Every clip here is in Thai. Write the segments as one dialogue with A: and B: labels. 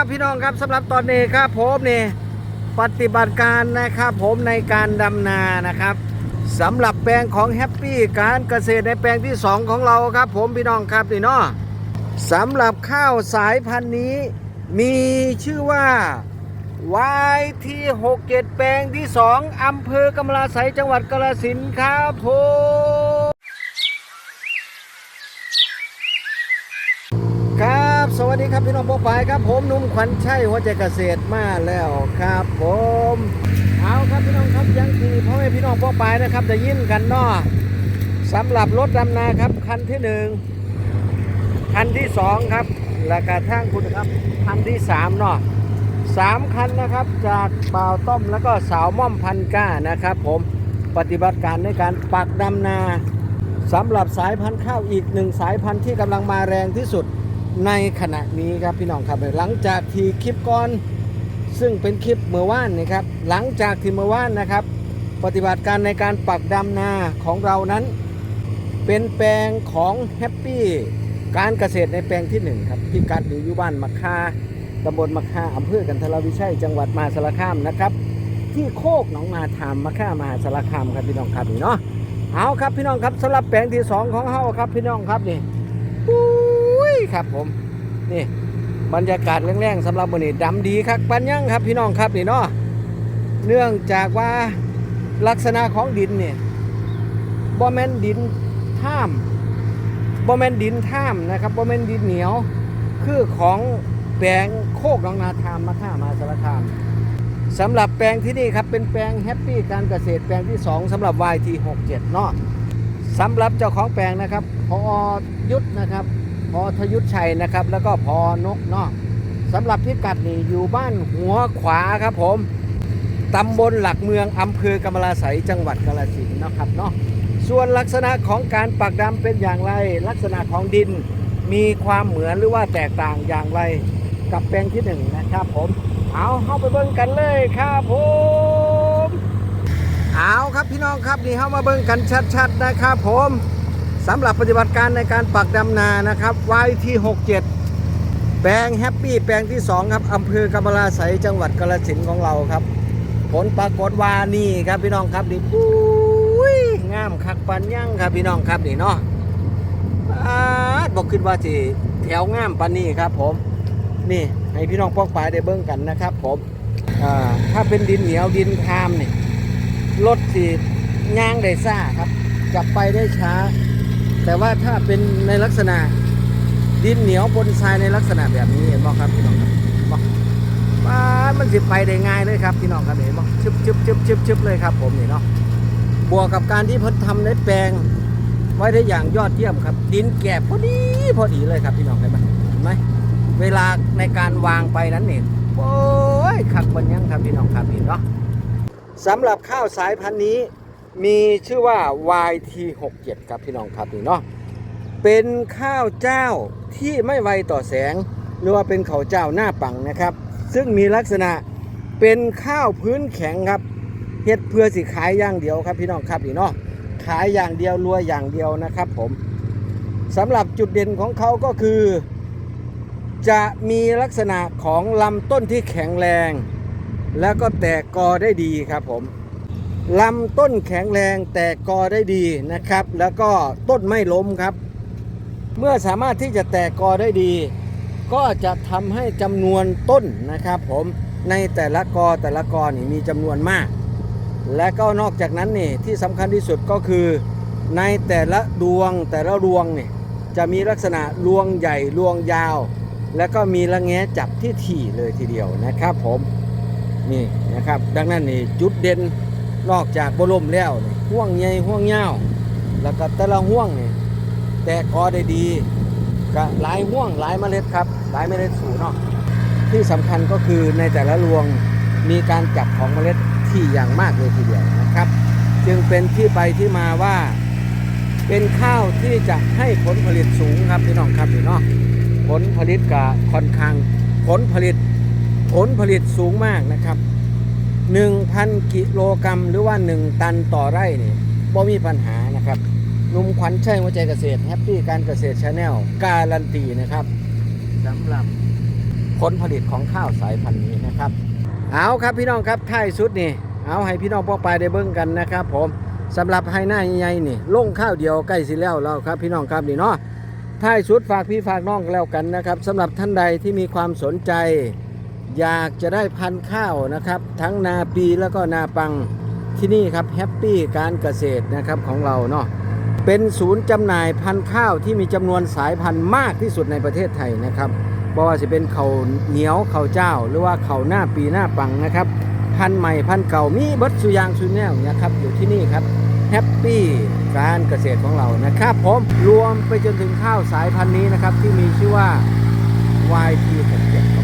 A: ครับพี่น้องครับสำหรับตอนนี้ครับผมนี่ปฏิบัติการนะครับผมในการดำนานะครับสำหรับแปลงของแฮปปี้การเกษตรในแปลงที่ 2 ของเราครับ ผมพี่น้องครับนี่เนาะสำหรับข้าวสายพันธุ์นี้ มีชื่อว่า YT 67แปลงที่ 2อำเภอกำลาไสยจังหวัดกาฬสินครับผม ครับ สวัสดีครับพี่น้องปองปายครับ ผมหนุ่มขวัญชัยหัวใจเกษตรมาแล้วครับ ผมเอาครับพี่น้องครับยังคือพ่อแม่พี่น้องปองปายนะครับจะยินกันเนาะสำหรับรถดำนาครับคันที่หนึ่งคันที่สองครับและกระทั่งคุณครับคันที่สามเนาะสามคันนะครับจากบ่าวต้มแล้วก็สาวม่อมพันก้านะครับ ผมปฏิบัติการในการปักดำนาสำหรับสายพันธุ์ข้าวอีกหนึ่งสายพันธุ์ที่กำลังมาแรงที่สุด ในขณะนี้ครับพี่น้องครับหลังจากที่คลิปก่อน ซึ่งเป็นคลิปเมื่อวานนะครับ หลังจากที่เมื่อวานนะครับ ปฏิบัติการในการปักดำนาของเรานั้น เป็นแปลงของแฮปปี้การเกษตรในแปลงที่หนึ่งครับพิกัดอยู่อยู่บ้านมะคาตำบลมะคาอำเภอกันทรวิชัยจังหวัดมหาสารคามนะครับ ที่โคกหนองนาทามมะค่ามหาสารคามครับพี่น้องครับนี่เนาะเอาครับพี่น้องครับสำหรับแปลงที่สองของเฮาครับพี่น้องครับนี่ ครับผมนี่บรรยากาศแรงๆสำหรับวันนี้ดำดีครับปันยังครับพี่น้องครับนี่เนาะเนื่องจากว่าลักษณะของดินเนี่ยบ่แม่นดินท่ามบ่แม่นดินท่ามนะครับบ่แม่นดินเหนียว คือของแปลงโคกหนองนาทามมาท่ามาสารคามสำหรับแปลงที่นี่ครับเป็นแปลงแฮปปี้การเกษตรแปลงที่ 2สำหรับ YT67 เนาะสำหรับเจ้าของแปลงนะครับพอยุทธนะครับ พอทยุทธชัยนะครับ แล้วก็พอนกนาะสำหรับพิกัดนี่อยู่บ้านหัวขวาครับผมตำบลหลักเมืองอำเภอกำมะลาไสยจังหวัดกาฬสินธุ์นะครับเนาะส่วนลักษณะของการปักดำเป็นอย่างไร ลักษณะของดินมีความเหมือนหรือว่าแตกต่างอย่างไรกับแปลงที่หนึ่งนะครับผมเอาเข้าไปเบิ่งกันเลยครับผมเอาครับพี่น้องครับนี่เข้ามาเบิ่งกันชัดๆนะครับผม สำหรับปฏิบัติการในการปักดำนานะครับไว้ที่ 67 แปลงแฮปปี้แปลงที่ 2 ครับอำเภอกำมะลาไสยจังหวัดกาฬสินธุ์ของเราครับ ผลปรากฏว่านี่ครับพี่น้องครับนี่ปุ้ยงามคักปันยั่งครับพี่น้องครับนี่เนาะอาบอกขึ้นว่าสิแถวงามปันนี่ครับผมนี่ให้พี่น้องปองปายได้เบิ่งกันนะครับผมถ้าเป็นดินเหนียวดินทามนี่รถสีย่างได้ซ่าครับจะไปได้ช้า แต่ว่าถ้าเป็นในลักษณะดินเหนียวบนทรายในลักษณะแบบนี้เห็นบ่ครับพี่น้องครับบอกบ้านมันสิไปได้ง่ายเลยครับพี่น้องครับเห็นบ่ชึบชึบชึบชึบชึบเลยครับ ผมนี่เนาะบวกกับการที่เพิ่นทำในแปลง ไว้ได้อย่างยอดเยี่ยมครับ ดินแกบพอดีพอดีเลยครับพี่น้องเห็นไหมเห็นไหมเวลาในการวางไปนั้นเนี่ยโอ้ยขักบันยังครับพี่น้องครับนี่เนาะสำหรับข้าวสายพันธุ์นี้ มีชื่อว่า YT67 ครับพี่น้องครับนี่เนาะเป็นข้าวเจ้าที่ไม่ไวต่อแสง หรือว่าเป็นข้าวเจ้าหน้าปังนะครับ ซึ่งมีลักษณะเป็นข้าวพื้นแข็งครับเฮ็ดเพื่อสิขายอย่างเดียวครับพี่น้องครับนี่เนาะขายอย่างเดียวรวยอย่างเดียวนะครับผมสำหรับจุดเด่นของเขาก็คือ จะมีลักษณะของลำต้นที่แข็งแรง แล้วก็แตกกอได้ดีครับผม ลำต้นแข็งแรงแตกกอได้ดีนะครับ แล้วก็ต้นไม่ล้มครับ เมื่อสามารถที่จะแตกกอได้ดี ก็จะทำให้จำนวนต้นนะครับผมในแต่ละกอแต่ละกอนี่มีจำนวนมาก และก็นอกจากนั้นนี่ที่สำคัญที่สุดก็คือ ในแต่ละดวงแต่ละรวงนี่จะมีลักษณะรวงใหญ่รวงยาว แล้วก็มีระแงะจับที่ถี่เลยทีเดียวนะครับผมนี่นะครับ ดังนั้นนี่จุดเด่น นอกจากบรมแล้วนี่ห่วงใหญ่ห่วงยาวแล้วก็แต่ละห่วงนี่แตกกอได้ดีก็หลายห่วงหลายเมล็ดครับ หลายเมล็ดสูงเนาะที่สำคัญก็คือในแต่ละรวงมีการจับของเมล็ดที่อย่างมากเลยทีเดียวนะครับ จึงเป็นที่ไปที่มาว่าเป็นข้าวที่จะให้ผลผลิตสูงครับพี่น้องครับพี่เนาะผลผลิตกับค่อนข้างผลผลิต ผลผลิตสูงมากนะครับ 1,000 กิโลกรัมหรือว่า 1 ตันต่อไร่นี่บ่มีปัญหานะครับนุ่มขวัญชัยหัวใจเกษตรแฮปปี้การเกษตรชาแนลการันตีนะครับสำหรับผลผลิตของข้าวสายพันธุ์นี้นะครับ เอาครับพี่น้องครับท้ายสุดนี่ เอาให้พี่น้องพ่อปลายได้เบิ่งกันนะครับ ผมสำหรับให้หน้าใหญ่ๆนี่ลงข้าวเดียวใกล้สิแล้วแล้วครับ พี่น้องครับนี่เนาะท้ายสุดฝากพี่ฝากน้องแล้วกันนะครับสำหรับท่านใดที่มีความสนใจ อยากจะได้พันธุ์ข้าวนะครับ ทั้งนาปีแล้วก็นาปังที่นี่ครับแฮปปี้การเกษตรนะครับของเราเนาะเป็นศูนย์จำหน่ายพันธุ์ข้าวที่มีจำนวนสายพันธุ์มากที่สุดในประเทศไทยนะครับบ่ว่าจะเป็นเขาวเหนียวเขาวเจ้า หรือว่าเขาวหน้าปีหน้าปังนะครับ พันธุ์ใหม่พันธุ์เก่ามีบัดสุยางสุแนวนะครับอยู่ที่นี่ครับแฮปปี้การเกษตรของเรานะครับผมรวมไปจนถึงข้าวสายพันธุ์นี้นะครับที่มีชื่อว่า YT67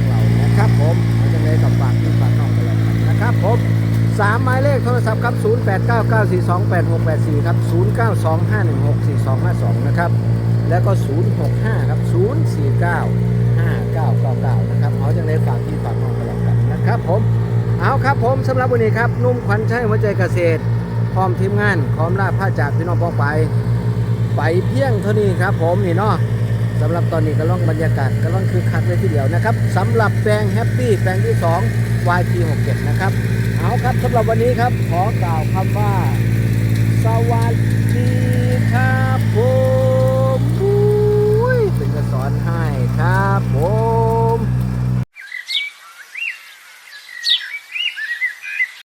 A: 3 หมายเลขโทรศัพท์ครับ 0899428684 ครับ 0925164252 นะครับ แล้วก็ 065 ครับ 0495999 นะครับเอาจังได้ฝากที่ฝากน้องกันแล้วกันนะครับผม เอาครับผมสำหรับวันนี้ครับ นุ่มขวัญชัหัวใจเกษตร พร้อมทีมงานพร้อมลาผ้าจากพี่น้องพ้อไป ไปเพียงเท่านี้ครับ ผมนี่เนาะสำหรับตอนนี้ก็ล่องบรรยากาศก็ล่องคือคักเลยทีเดียวนะครับสำหรับแปลงแฮปปี้แปลงที่ 2 YP67 นะครับ เอาครับสำหรับวันนี้ครับ ขอกล่าวคำว่า สวัสดี